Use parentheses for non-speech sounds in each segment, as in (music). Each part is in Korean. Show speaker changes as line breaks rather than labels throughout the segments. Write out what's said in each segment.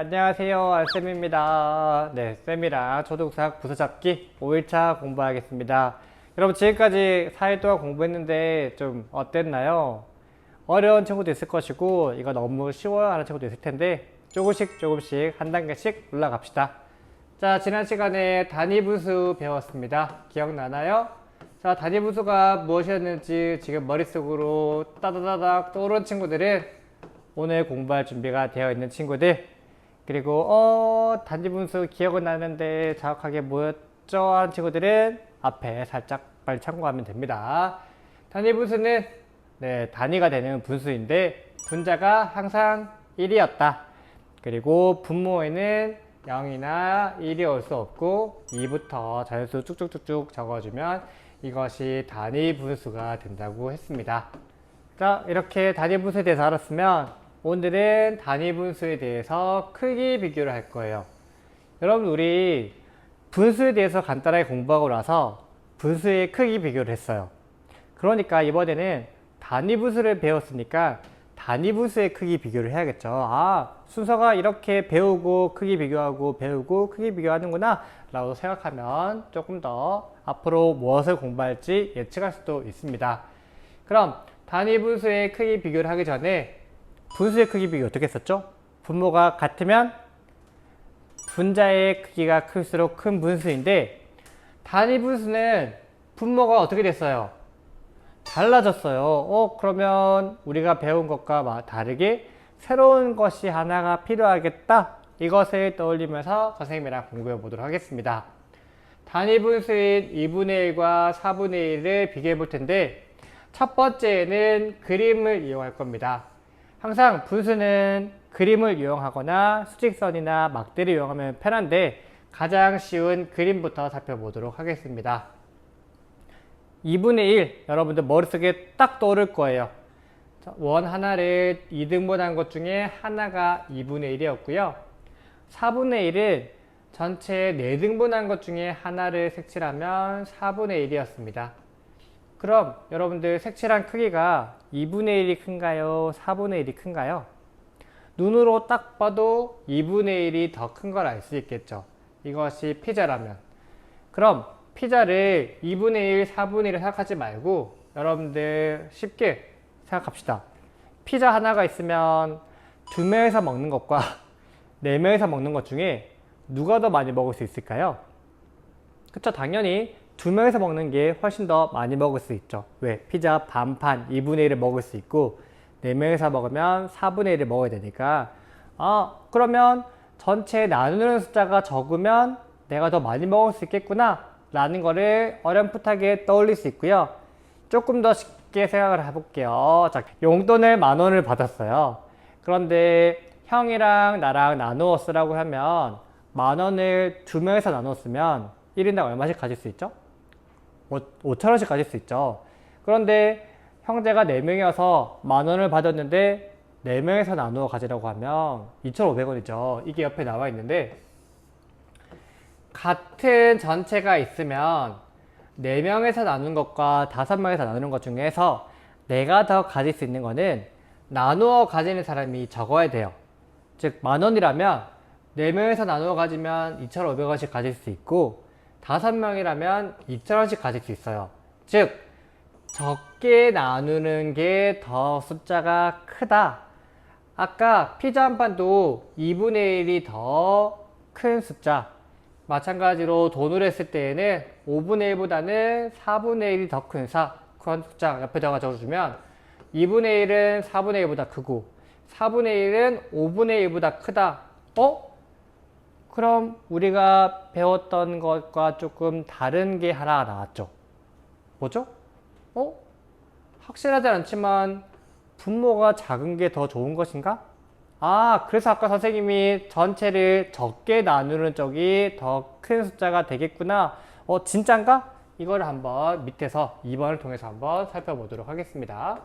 안녕하세요. 알쌤입니다. 네, 쌤이랑 초등학생 부서잡기 5일차 공부하겠습니다. 여러분, 지금까지 4일 동안 공부했는데 좀 어땠나요? 어려운 친구도 있을 것이고, 이거 너무 쉬워요 하는 친구도 있을 텐데, 조금씩 조금씩 한 단계씩 올라갑시다. 자, 지난 시간에 단위분수 배웠습니다. 기억나나요? 자, 단위분수가 무엇이었는지 지금 머릿속으로 따다다닥 떠오른 친구들은 오늘 공부할 준비가 되어 있는 친구들 그리고 어 단위분수 기억은 나는데 정확하게 뭐였죠 하는 친구들은 앞에 살짝 빨리 참고하면 됩니다. 단위 분수는 네, 단위가 되는 분수인데 분자가 항상 1이었다. 그리고 분모에는 0이나 1이 올 수 없고 2부터 자연수 쭉쭉쭉쭉 적어주면 이것이 단위 분수가 된다고 했습니다. 자, 이렇게 단위 분수에 대해서 알았으면 오늘은 단위 분수에 대해서 크기 비교를 할 거예요. 여러분, 우리 분수에 대해서 간단하게 공부하고 나서 분수의 크기 비교를 했어요. 그러니까 이번에는 단위 분수를 배웠으니까 단위 분수의 크기 비교를 해야겠죠. 아, 순서가 이렇게 배우고 크기 비교하고 배우고 크기 비교하는구나 라고 생각하면 조금 더 앞으로 무엇을 공부할지 예측할 수도 있습니다. 그럼 단위 분수의 크기 비교를 하기 전에 분수의 크기 비교 어떻게 했었죠? 분모가 같으면 분자의 크기가 클수록 큰 분수인데 단위 분수는 분모가 어떻게 됐어요? 달라졌어요. 어, 그러면 우리가 배운 것과 마- 다르게 새로운 것이 하나가 필요하겠다. 이것을 떠올리면서 선생님이랑 공부해 보도록 하겠습니다. 단위 분수인 2분의 1과 4분의 1을 비교해 볼 텐데 첫 번째는 그림을 이용할 겁니다. 항상 분수는 그림을 이용하거나 수직선이나 막대를 이용하면 편한데 가장 쉬운 그림부터 살펴보도록 하겠습니다. 2분의 1 여러분들 머릿속에 딱 떠오를 거예요. 자, 원 하나를 2등분한 것 중에 하나가 2분의 1이었고요. 4분의 1은 전체 4등분한 것 중에 하나를 색칠하면 4분의 1이었습니다. 그럼 여러분들 색칠한 크기가 2분의 1이 큰가요? 4분의 1이 큰가요? 눈으로 딱 봐도 2분의 1이 더 큰 걸 알 수 있겠죠. 이것이 피자라면. 그럼 피자를 2분의 1, 4분의 1을 생각하지 말고 여러분들 쉽게 생각합시다. 피자 하나가 있으면 두 명에서 먹는 것과 (laughs) 네 명에서 먹는 것 중에 누가 더 많이 먹을 수 있을까요? 그쵸, 당연히 두 명에서 먹는 게 훨씬 더 많이 먹을 수 있죠. 왜? 피자 반판 2분의 1을 먹을 수 있고 네 명에서 먹으면 4분의 1을 먹어야 되니까 아, 그러면 전체 나누는 숫자가 적으면 내가 더 많이 먹을 수 있겠구나 라는 거를 어렴풋하게 떠올릴 수 있고요. 조금 더 쉽게 생각을 해볼게요. 자, 용돈을 만 원을 받았어요. 그런데 형이랑 나랑 나누어 쓰라고 하면 만 원을 두 명에서 쓰면 1인당 얼마씩 가질 수 있죠? 5천 원씩 가질 수 있죠. 그런데 형제가 4명이어서 만 원을 받았는데 4명에서 나누어 가지라고 하면 2,500원이죠. 이게 옆에 나와 있는데 같은 전체가 있으면 4명에서 나눈 것과 5명에서 나누는 것 중에서 내가 더 가질 수 있는 거는 나누어 가지는 사람이 적어야 돼요. 즉, 만 원이라면 4명에서 나누어 가지면 2,500원씩 가질 수 있고 5명이라면 2,000원씩 가질 수 있어요. 즉, 적게 나누는 게 더 숫자가 크다. 아까 피자 한 판도 2분의 1이 더 큰 숫자. 마찬가지로 돈을 했을 때에는 5분의 1보다는 4분의 1이 더 큰 사, 큰 숫자 옆에다가 적어주면 2분의 1은 4분의 1보다 크고 4분의 1은 5분의 1보다 크다. 어? 그럼 우리가 배웠던 것과 조금 다른 게 하나 나왔죠. 뭐죠? 어? 확실하지 않지만 분모가 작은 게 더 좋은 것인가? 아, 그래서 아까 선생님이 전체를 적게 나누는 쪽이 더 큰 숫자가 되겠구나. 어, 진짠가? 이걸 한번 밑에서 2번을 통해서 한번 살펴보도록 하겠습니다.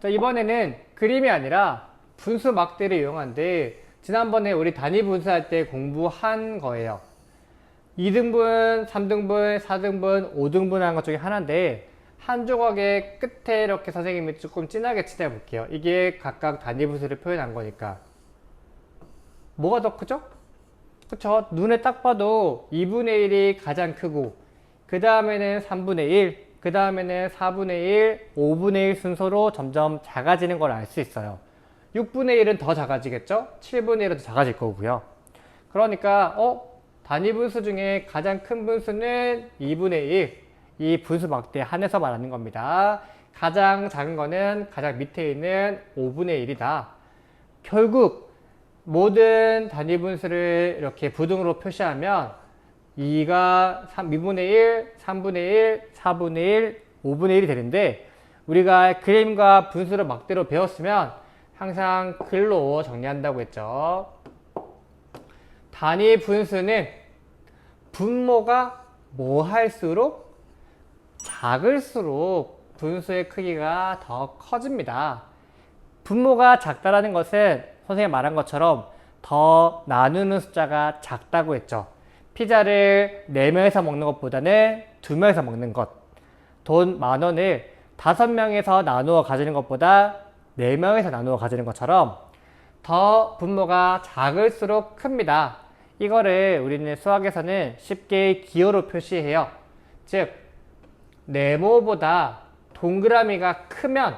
자, 이번에는 그림이 아니라 분수 막대를 이용한데 지난번에 우리 단위 분수할 때 공부한 거예요. 2등분, 3등분, 4등분, 5등분 하는 것 중에 하나인데 한 조각의 끝에 이렇게 선생님이 조금 진하게 칠해 볼게요. 이게 각각 단위 분수를 표현한 거니까. 뭐가 더 크죠? 그쵸? 눈에 딱 봐도 2분의 1이 가장 크고 그 다음에는 3분의 1, 그 다음에는 4분의 1, 5분의 1 순서로 점점 작아지는 걸 알 수 있어요. 6분의 1은 더 작아지겠죠? 7분의 1은 더 작아질 거고요. 그러니까 어? 단위 분수 중에 가장 큰 분수는 2분의 1. 이 분수 막대 한해서 말하는 겁니다. 가장 작은 거는 가장 밑에 있는 5분의 1이다. 결국 모든 단위 분수를 이렇게 부등으로 표시하면 2가 3, 2분의 1, 3분의 1, 4분의 1, 5분의 1이 되는데 우리가 그림과 분수를 막대로 배웠으면 항상 글로 정리한다고 했죠. 단위 분수는 분모가 뭐 할수록 작을수록 분수의 크기가 더 커집니다. 분모가 작다라는 것은 선생님 말한 것처럼 더 나누는 숫자가 작다고 했죠. 피자를 4명에서 먹는 것보다는 2명에서 먹는 것. 돈 만 원을 5명에서 나누어 가지는 것보다 4명에서 나누어 가지는 것처럼 더 분모가 작을수록 큽니다. 이거를 우리는 수학에서는 쉽게 기호로 표시해요. 즉, 네모보다 동그라미가 크면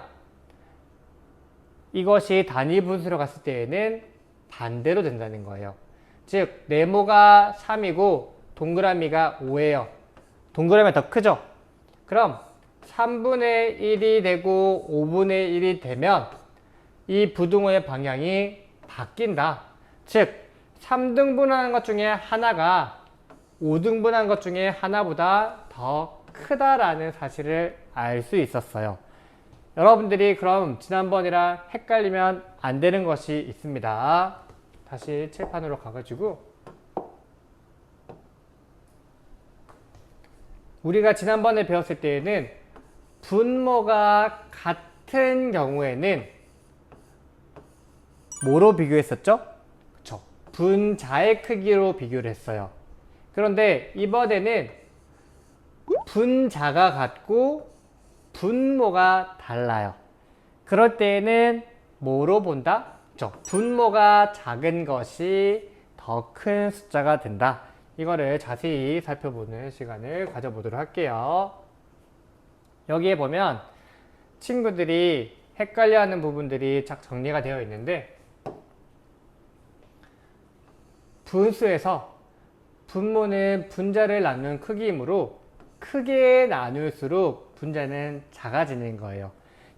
이것이 단위 분수로 갔을 때에는 반대로 된다는 거예요. 즉, 네모가 3이고 동그라미가 5예요. 동그라미가 더 크죠? 그럼 3분의 1이 되고 5분의 1이 되면 이 부등호의 방향이 바뀐다. 즉, 3등분하는 것 중에 하나가 5등분하는 것 중에 하나보다 더 크다라는 사실을 알 수 있었어요. 여러분들이 그럼 지난번이랑 헷갈리면 안 되는 것이 있습니다. 다시 칠판으로 가가지고 우리가 지난번에 배웠을 때에는 분모가 같은 경우에는 뭐로 비교했었죠? 그쵸. 분자의 크기로 비교를 했어요. 그런데 이번에는 분자가 같고 분모가 달라요. 그럴 때에는 뭐로 본다? 그쵸. 분모가 작은 것이 더 큰 숫자가 된다. 이거를 자세히 살펴보는 시간을 가져보도록 할게요. 여기에 보면 친구들이 헷갈려하는 부분들이 쫙 정리가 되어 있는데 분수에서 분모는 분자를 나눈 크기이므로 크게 나눌수록 분자는 작아지는 거예요.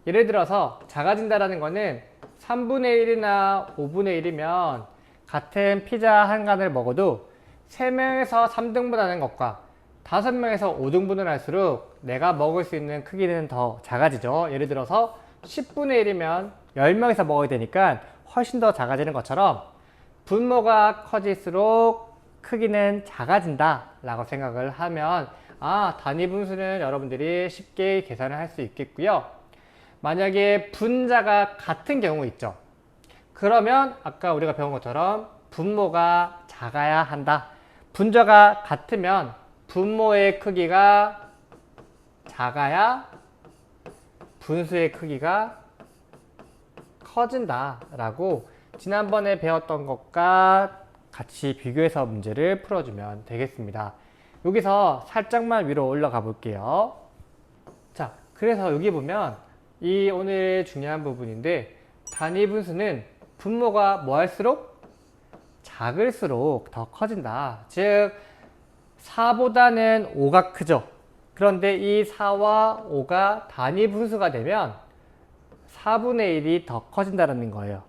예를 들어서 작아진다라는 거는 3분의 1이나 5분의 1이면 같은 피자 한 간을 먹어도 3명에서 3등분 하는 것과 5명에서 5등분을 할수록 내가 먹을 수 있는 크기는 더 작아지죠. 예를 들어서 10분의 1이면 10명에서 먹어야 되니까 훨씬 더 작아지는 것처럼 분모가 커질수록 크기는 작아진다 라고 생각을 하면 아 단위 분수는 여러분들이 쉽게 계산을 할 수 있겠고요. 만약에 분자가 같은 경우 있죠. 그러면 아까 우리가 배운 것처럼 분모가 작아야 한다. 분자가 같으면 분모의 크기가 작아야 분수의 크기가 커진다 라고 지난번에 배웠던 것과 같이 비교해서 문제를 풀어주면 되겠습니다. 여기서 살짝만 위로 올라가 볼게요. 자, 그래서 여기 보면 이 오늘 중요한 부분인데 단위 분수는 분모가 뭐 할수록 작을수록 더 커진다. 즉 4보다는 5가 크죠. 그런데 이 4와 5가 단위 분수가 되면 4분의 1이 더 커진다는 거예요.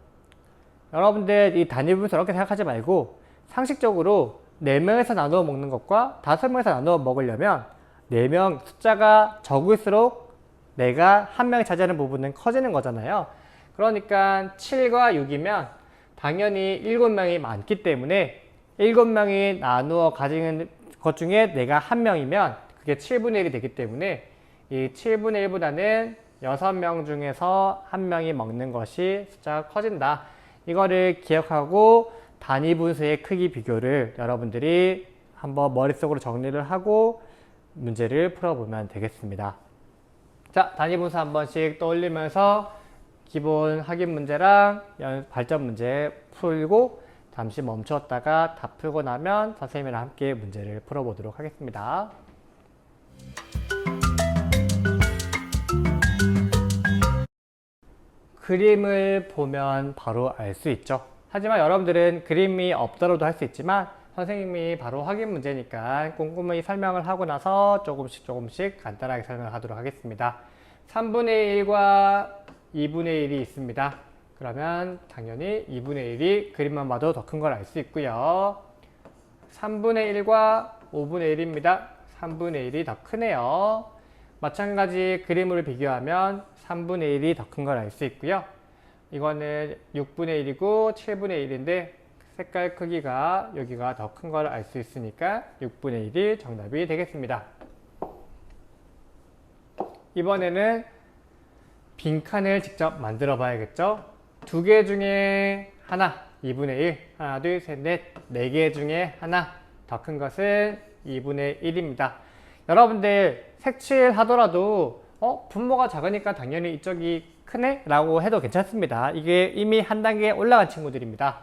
여러분들 이 단위 분수 이렇게 생각하지 말고 상식적으로 4명에서 나누어 먹는 것과 5명에서 나누어 먹으려면 4명 숫자가 적을수록 내가 한 명이 차지하는 부분은 커지는 거잖아요. 그러니까 7과 6이면 당연히 7명이 많기 때문에 7명이 나누어 가지는 것 중에 내가 한 명이면 그게 7분의 1이 되기 때문에 이 7분의 1보다는 6명 중에서 한 명이 먹는 것이 숫자가 커진다. 이거를 기억하고 단위 분수의 크기 비교를 여러분들이 한번 머릿속으로 정리를 하고 문제를 풀어보면 되겠습니다. 자, 단위 분수 한 번씩 떠올리면서 기본 확인 문제랑 발전 문제 풀고 잠시 멈추었다가 다 풀고 나면 선생님이랑 함께 문제를 풀어보도록 하겠습니다. 그림을 보면 바로 알 수 있죠. 하지만 여러분들은 그림이 없더라도 할 수 있지만 선생님이 바로 확인 문제니까 꼼꼼히 설명을 하고 나서 조금씩 조금씩 간단하게 설명하도록 하겠습니다. 3분의 1과 2분의 1이 있습니다. 그러면 당연히 2분의 1이 그림만 봐도 더 큰 걸 알 수 있고요. 3분의 1과 5분의 1입니다. 3분의 1이 더 크네요. 마찬가지 그림을 비교하면 3분의 1이 더 큰 걸 알 수 있고요. 이거는 6분의 1이고 7분의 1인데 색깔 크기가 여기가 더 큰 걸 알 수 있으니까 6분의 1이 정답이 되겠습니다. 이번에는 빈칸을 직접 만들어 봐야겠죠? 두 개 중에 하나, 2분의 1, 하나, 둘, 셋, 넷, 네 개 중에 하나, 더 큰 것은 2분의 1입니다. 여러분들 색칠 하더라도 어 분모가 작으니까 당연히 이쪽이 크네? 라고 해도 괜찮습니다. 이게 이미 한 단계 올라간 친구들입니다.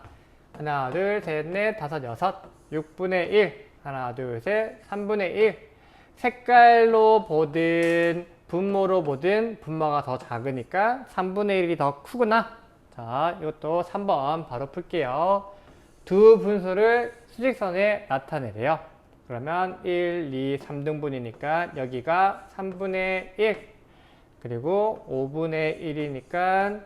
하나 둘 셋 넷. 다섯 여섯. 6분의 1 하나 둘 셋. 3분의 1 색깔로 보든 분모로 보든 분모가 더 작으니까 3분의 1이 더 크구나 자 이것도 3번 바로 풀게요. 두 분수를 수직선에 나타내래요. 그러면 1, 2, 3등분이니까 여기가 3분의 1 그리고 5분의 1이니까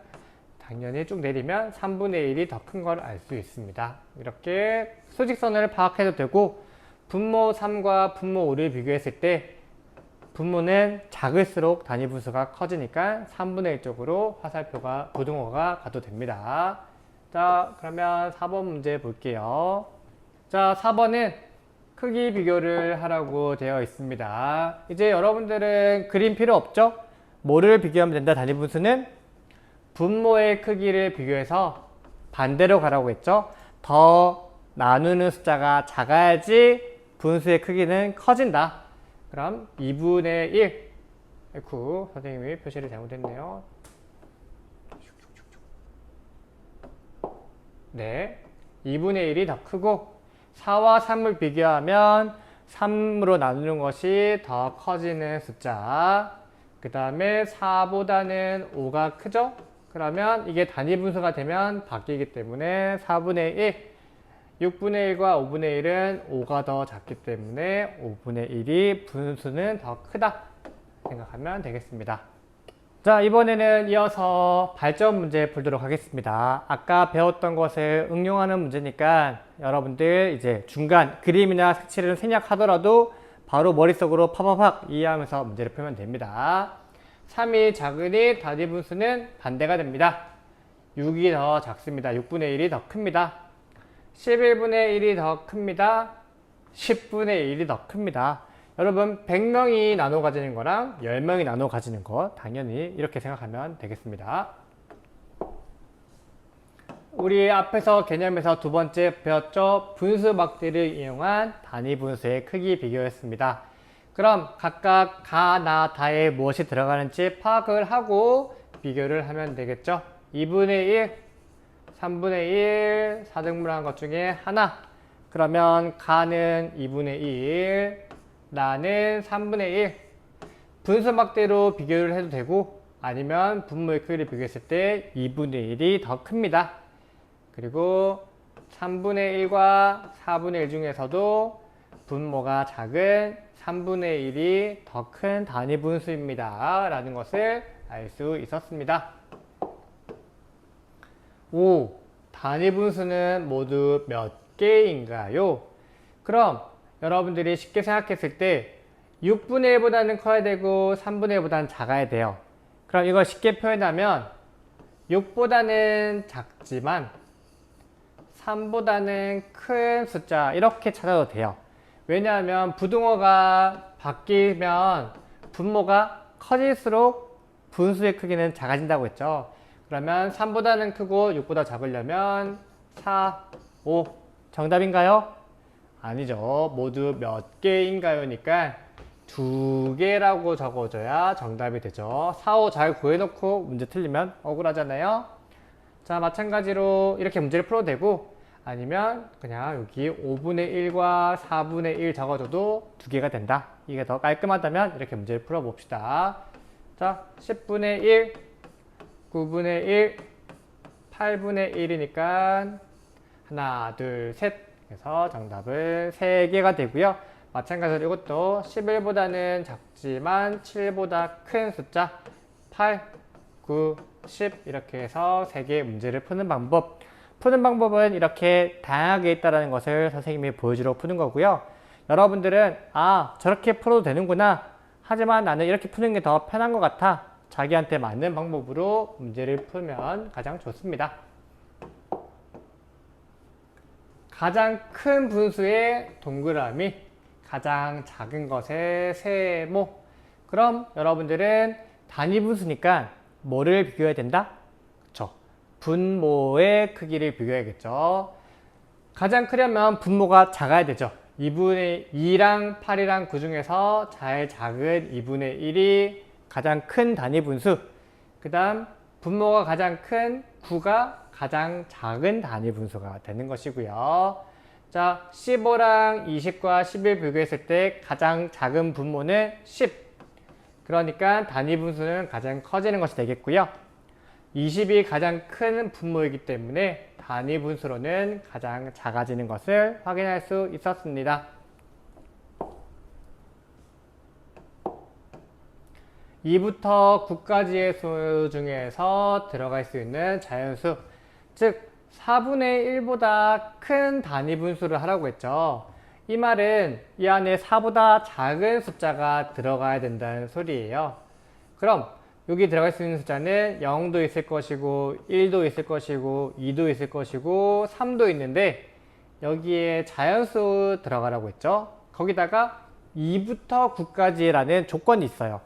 당연히 쭉 내리면 3분의 1이 더 큰 걸 알 수 있습니다. 이렇게 수직선을 파악해도 되고 분모 3과 분모 5를 비교했을 때 분모는 작을수록 단위 분수가 커지니까 3분의 1 쪽으로 화살표가 고등어가 가도 됩니다. 자 그러면 4번 문제 볼게요. 자 4번은 크기 비교를 하라고 되어 있습니다. 이제 여러분들은 그림 필요 없죠? 뭐를 비교하면 된다 단위 분수는 분모의 크기를 비교해서 반대로 가라고 했죠. 더 나누는 숫자가 작아야지 분수의 크기는 커진다. 그럼 2분의 1. 아이쿠, 선생님이 표시를 잘못했네요. 네. 2분의 1이 더 크고 4와 3을 비교하면 3으로 나누는 것이 더 커지는 숫자. 그 다음에 4보다는 5가 크죠? 그러면 이게 단위 분수가 되면 바뀌기 때문에 4분의 1, 6분의 1과 5분의 1은 5가 더 작기 때문에 5분의 1이 분수는 더 크다 생각하면 되겠습니다. 자 이번에는 이어서 발전 문제 풀도록 하겠습니다. 아까 배웠던 것을 응용하는 문제니까 여러분들 이제 중간 그림이나 색칠을 생략하더라도 바로 머릿속으로 파파팍 이해하면서 문제를 풀면 됩니다. 3이 작으니 단위 분수는 반대가 됩니다. 6이 더 작습니다. 6분의 1이 더 큽니다. 11분의 1이 더 큽니다. 10분의 1이 더 큽니다. 여러분 100명이 나눠 가지는 거랑 10명이 나눠 가지는 거 당연히 이렇게 생각하면 되겠습니다. 우리 앞에서 개념에서 두 번째 배웠죠. 분수 막대를 이용한 단위 분수의 크기 비교였습니다. 그럼 각각 가, 나, 다에 무엇이 들어가는지 파악을 하고 비교를 하면 되겠죠. 2분의 1, 3분의 1, 4등분한 것 중에 하나. 그러면 가는 2분의 1, 나는 3분의 1. 분수 막대로 비교를 해도 되고 아니면 분모의 크기를 비교했을 때 2분의 1이 더 큽니다. 그리고 3분의 1과 4분의 1 중에서도 분모가 작은 3분의 1이 더 큰 단위 분수입니다. 라는 것을 알 수 있었습니다. 5. 단위 분수는 모두 몇 개인가요? 그럼 여러분들이 쉽게 생각했을 때 6분의 1보다는 커야 되고 3분의 1보다는 작아야 돼요. 그럼 이걸 쉽게 표현하면 6보다는 작지만 3보다는 큰 숫자 이렇게 찾아도 돼요. 왜냐하면 부등호가 바뀌면 분모가 커질수록 분수의 크기는 작아진다고 했죠. 그러면 3보다는 크고 6보다 작으려면 4, 5 정답인가요? 아니죠. 모두 몇 개인가요니까 두 개라고 적어줘야 정답이 되죠. 4, 5 잘 구해놓고 문제 틀리면 억울하잖아요. 자, 마찬가지로 이렇게 문제를 풀어도 되고 아니면 그냥 여기 5분의 1과 4분의 1 적어줘도 두 개가 된다. 이게 더 깔끔하다면 이렇게 문제를 풀어봅시다. 자, 10분의 1, 9분의 1, 8분의 1이니까 하나, 둘, 셋. 그래서 정답은 3개가 되고요. 마찬가지로 이것도 11보다는 작지만 7보다 큰 숫자 8, 9, 10 이렇게 해서 3개의 문제를 푸는 방법 푸는 방법은 이렇게 다양하게 있다는 것을 선생님이 보여주러 푸는 거고요. 여러분들은 아 저렇게 풀어도 되는구나 하지만 나는 이렇게 푸는 게 더 편한 것 같아 자기한테 맞는 방법으로 문제를 풀면 가장 좋습니다. 가장 큰 분수의 동그라미, 가장 작은 것의 세모. 그럼 여러분들은 단위 분수니까 뭐를 비교해야 된다? 그쵸. 분모의 크기를 비교해야겠죠. 가장 크려면 분모가 작아야 되죠. 2분의 2랑 8이랑 9 중에서 제일 작은 2분의 1이 가장 큰 단위 분수. 그 다음 분모가 가장 큰 9가 가장 작은 단위 분수가 되는 것이고요. 자, 15랑 20과 11 비교했을 때 가장 작은 분모는 10. 그러니까 단위 분수는 가장 커지는 것이 되겠고요. 20이 가장 큰 분모이기 때문에 단위 분수로는 가장 작아지는 것을 확인할 수 있었습니다. 2부터 9까지의 수 중에서 들어갈 수 있는 자연수, 즉 4분의 1보다 큰 단위 분수를 하라고 했죠. 이 말은 이 안에 4보다 작은 숫자가 들어가야 된다는 소리예요. 그럼 여기 들어갈 수 있는 숫자는 0도 있을 것이고 1도 있을 것이고 2도 있을 것이고 3도 있는데 여기에 자연수 들어가라고 했죠. 거기다가 2부터 9까지라는 조건이 있어요.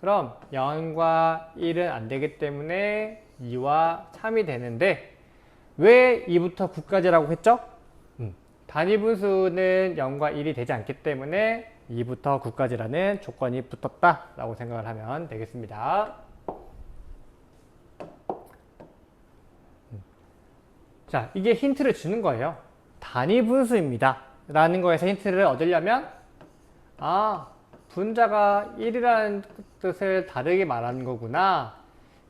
그럼 0과 1은 안 되기 때문에 2와 3이 되는데 왜 2부터 9까지라고 했죠? 음, 단위 분수는 0과 1이 되지 않기 때문에 2부터 9까지라는 조건이 붙었다 라고 생각을 하면 되겠습니다. 음. 자, 이게 힌트를 주는 거예요. 단위 분수입니다. 라는 거에서 힌트를 얻으려면 아, 분자가 1이라는 뜻을 다르게 말하는 거구나.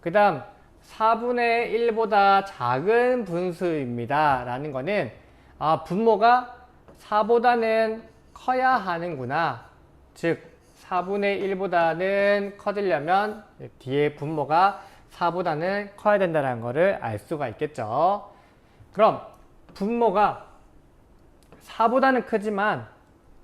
그 다음 4분의 1보다 작은 분수입니다. 라는 거는 아, 분모가 4보다는 커야 하는구나. 즉 4분의 1보다는 커지려면 뒤에 분모가 4보다는 커야 된다는 것을 알 수가 있겠죠. 그럼 분모가 4보다는 크지만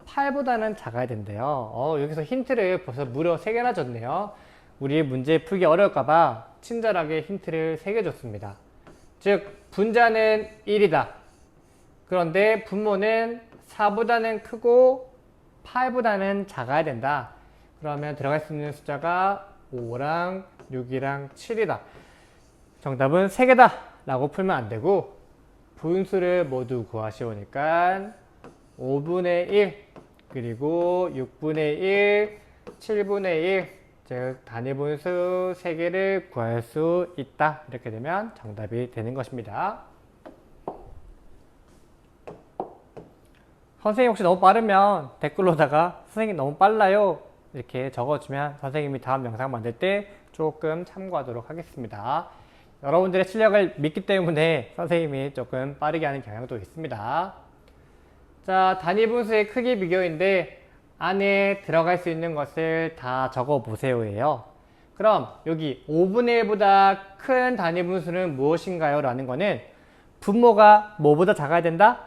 8보다는 작아야 된대요. 어, 여기서 힌트를 벌써 무려 3개나 줬네요. 우리 문제 풀기 어려울까봐 친절하게 힌트를 3개 줬습니다. 즉, 분자는 1이다. 그런데 분모는 4보다는 크고 8보다는 작아야 된다. 그러면 들어갈 수 있는 숫자가 5랑 6이랑 7이다. 정답은 3개다. 라고 풀면 안 되고, 분수를 모두 구하시오니까 5분의 1, 그리고 6분의 1, 7분의 1, 즉 단위 분수 3개를 구할 수 있다. 이렇게 되면 정답이 되는 것입니다. 선생님 혹시 너무 빠르면 댓글로다가 선생님 너무 빨라요. 이렇게 적어주면 선생님이 다음 영상 만들 때 조금 참고하도록 하겠습니다. 여러분들의 실력을 믿기 때문에 선생님이 조금 빠르게 하는 경향도 있습니다. 자, 단위 분수의 크기 비교인데 안에 들어갈 수 있는 것을 다 적어 보세요예요. 그럼 여기 5분의 1보다 큰 단위 분수는 무엇인가요? 라는 거는 분모가 뭐보다 작아야 된다?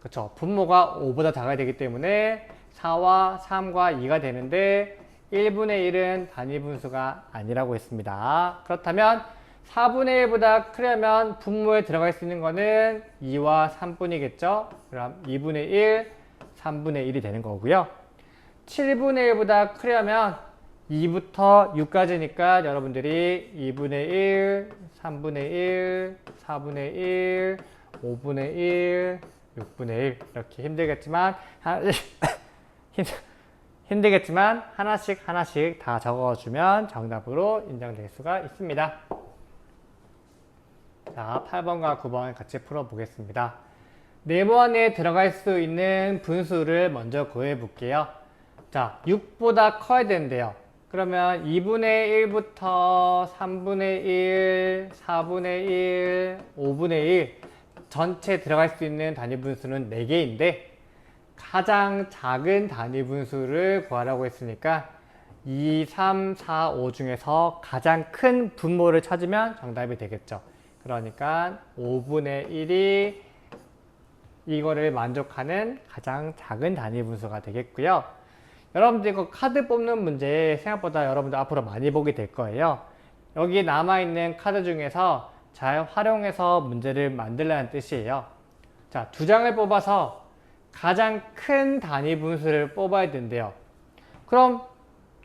그렇죠. 분모가 5보다 작아야 되기 때문에 4와 3과 2가 되는데 1분의 1은 단위 분수가 아니라고 했습니다. 그렇다면 4분의 1보다 크려면 분모에 들어갈 수 있는 거는 2와 3분이겠죠. 그럼 2분의 1, 3분의 1이 되는 거고요. 7분의 1보다 크려면 2부터 6까지니까 여러분들이 2분의 1, 3분의 1, 4분의 1, 5분의 1, 6분의 1 이렇게 힘들겠지만 (laughs) 힘들겠지만 하나씩 하나씩 다 적어주면 정답으로 인정될 수가 있습니다. 자, 8번과 9번 같이 풀어보겠습니다. 네모 안에 들어갈 수 있는 분수를 먼저 구해 볼게요. 자, 6보다 커야 되는데요. 그러면 2분의 1부터 3분의 1, 4분의 1, 5분의 1 전체 들어갈 수 있는 단위 분수는 4개인데 가장 작은 단위 분수를 구하라고 했으니까 2, 3, 4, 5 중에서 가장 큰 분모를 찾으면 정답이 되겠죠. 그러니까 5분의 1이 이거를 만족하는 가장 작은 단위 분수가 되겠고요. 여러분들 이거 카드 뽑는 문제 생각보다 여러분들 앞으로 많이 보게 될 거예요. 여기 남아있는 카드 중에서 잘 활용해서 문제를 만들라는 뜻이에요. 자, 두 장을 뽑아서 가장 큰 단위 분수를 뽑아야 된대요. 그럼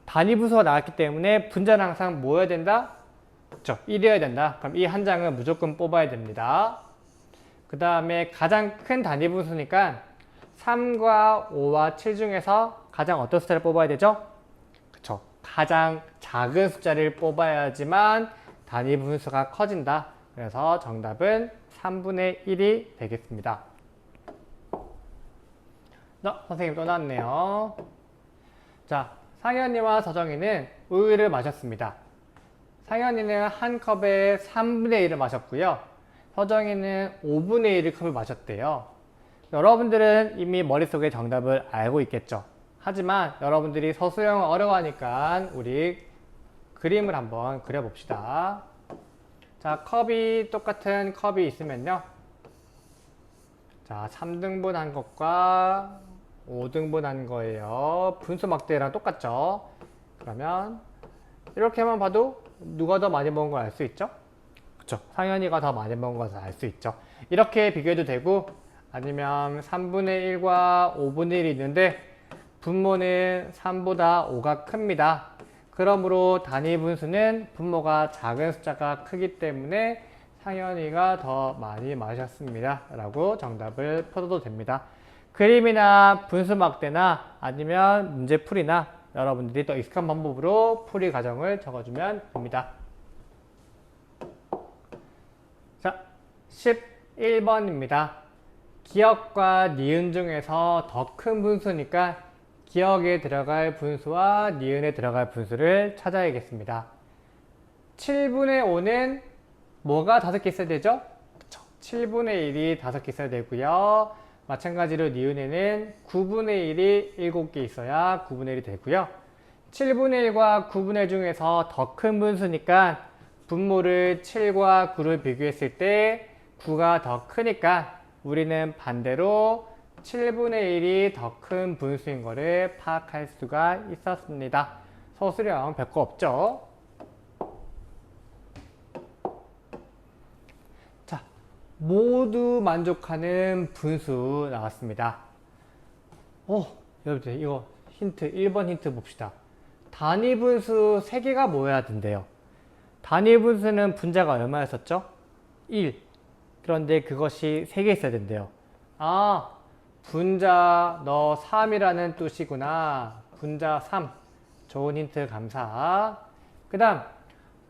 단위 분수가 나왔기 때문에 분자는 항상 뭐여야 된다? 그렇죠. 1이어야 된다. 그럼 이 한 장은 무조건 뽑아야 됩니다. 그 다음에 가장 큰 단위 분수니까 3과 5와 7 중에서 가장 어떤 숫자를 뽑아야 되죠? 그쵸. 가장 작은 숫자를 뽑아야지만 단위 분수가 커진다. 그래서 정답은 3분의 1이 되겠습니다. 자, 선생님 또 나왔네요. 자, 상현이와 서정이는 우유를 마셨습니다. 상현이는 한 컵에 3분의 1을 마셨고요. 서정이는 5분의 1을 컵을 마셨대요. 여러분들은 이미 머릿속에 정답을 알고 있겠죠. 하지만 여러분들이 서술형을 어려워하니까 우리 그림을 한번 그려봅시다. 자, 컵이 똑같은 컵이 있으면요. 자, 3등분 한 것과 5등분 한 거예요. 분수 막대랑 똑같죠? 그러면 이렇게만 봐도 누가 더 많이 먹은 걸 알 수 있죠? 그쵸. 상현이가 더 많이 먹은 것을 알 수 있죠. 이렇게 비교해도 되고 아니면 3분의 1과 5분의 1이 있는데 분모는 3보다 5가 큽니다. 그러므로 단위 분수는 분모가 작은 숫자가 크기 때문에 상현이가 더 많이 마셨습니다. 라고 정답을 풀어도 됩니다. 그림이나 분수 막대나 아니면 문제풀이나 여러분들이 더 익숙한 방법으로 풀이 과정을 적어주면 됩니다. 자, 11번입니다. 기억과 니은 중에서 더 큰 분수니까 기억에 들어갈 분수와 니은에 들어갈 분수를 찾아야겠습니다. 7분의 5는 뭐가 다섯 개 있어야 되죠? 그쵸. 7분의 1이 다섯 개 있어야 되고요. 마찬가지로 니은에는 9분의 1이 7개 있어야 9분의 1이 되고요. 7분의 1과 9분의 1 중에서 더 큰 분수니까 분모를 7과 9를 비교했을 때 9가 더 크니까 우리는 반대로 7분의 1이 더 큰 분수인 것을 파악할 수가 있었습니다. 서술형 별거 없죠? 자, 모두 만족하는 분수 나왔습니다. 어, 여러분들 이거 힌트 1번 힌트 봅시다. 단위 분수 3개가 모여야 된대요. 단위 분수는 분자가 얼마였었죠? 1. 그런데 그것이 3개 있어야 된대요. 아, 분자 너 3이라는 뜻이구나. 분자 3. 좋은 힌트 감사. 그 다음,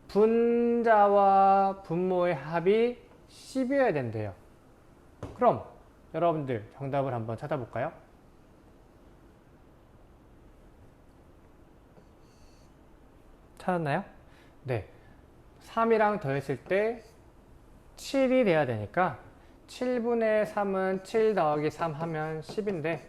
분자와 분모의 합이 10이어야 된대요. 그럼 여러분들 정답을 한번 찾아볼까요? 찾았나요? 네. 3이랑 더했을 때 7이 돼야 되니까 7분의 3은 7 더하기 3 하면 10인데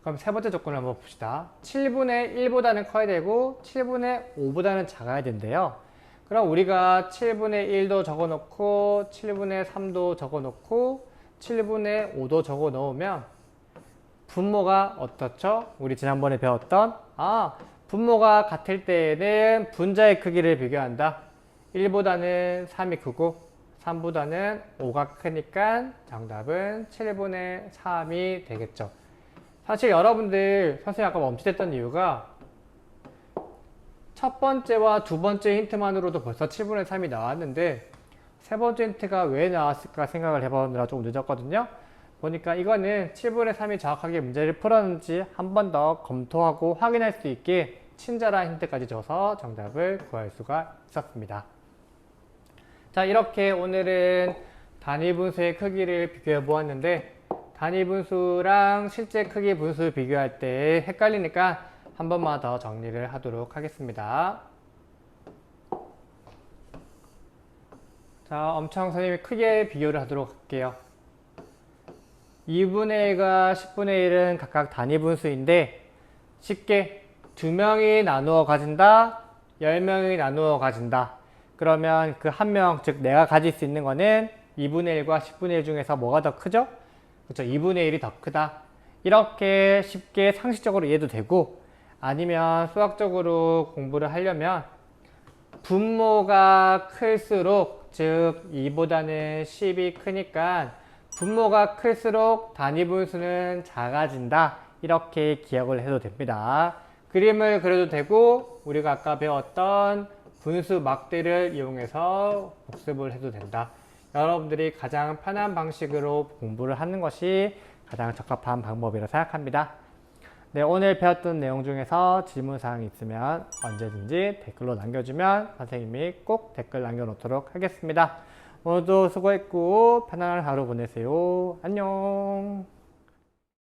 그럼 세 번째 조건을 한번 봅시다. 7분의 1보다는 커야 되고 7분의 5보다는 작아야 된대요. 그럼 우리가 7분의 1도 적어 놓고 7분의 3도 적어 놓고 7분의 5도 적어 놓으면 분모가 어떻죠? 우리 지난번에 배웠던 아 분모가 같을 때에는 분자의 크기를 비교한다. 1보다는 3이 크고 3보다는 5가 크니까 정답은 7분의 3이 되겠죠. 사실 여러분들 선생님 아까 멈칫했던 이유가 첫 번째와 두 번째 힌트만으로도 벌써 7분의 3이 나왔는데 세 번째 힌트가 왜 나왔을까 생각을 해보느라 좀 늦었거든요. 보니까 이거는 7분의 3이 정확하게 문제를 풀었는지 한 번 더 검토하고 확인할 수 있게 친절한 힌트까지 줘서 정답을 구할 수가 있었습니다. 자, 이렇게 오늘은 단위 분수의 크기를 비교해 보았는데 단위 분수랑 실제 크기 분수 비교할 때 헷갈리니까 한 번만 더 정리를 하도록 하겠습니다. 자, 엄청 선생님이 크게 비교를 하도록 할게요. 2분의 1과 10분의 1은 각각 단위 분수인데 쉽게 2명이 나누어 가진다, 10명이 나누어 가진다. 그러면 그 한 명, 즉 내가 가질 수 있는 거는 2분의 1과 10분의 1 중에서 뭐가 더 크죠? 그렇죠. 2분의 1이 더 크다. 이렇게 쉽게 상식적으로 이해도 되고 아니면 수학적으로 공부를 하려면 분모가 클수록 즉 2보다는 10이 크니까 분모가 클수록 단위 분수는 작아진다. 이렇게 기억을 해도 됩니다. 그림을 그려도 되고 우리가 아까 배웠던 분수 막대를 이용해서 복습을 해도 된다. 여러분들이 가장 편한 방식으로 공부를 하는 것이 가장 적합한 방법이라고 생각합니다. 네, 오늘 배웠던 내용 중에서 질문사항이 있으면 언제든지 댓글로 남겨주면 선생님이 꼭 댓글 남겨놓도록 하겠습니다. 오늘도 수고했고 편안한 하루 보내세요. 안녕.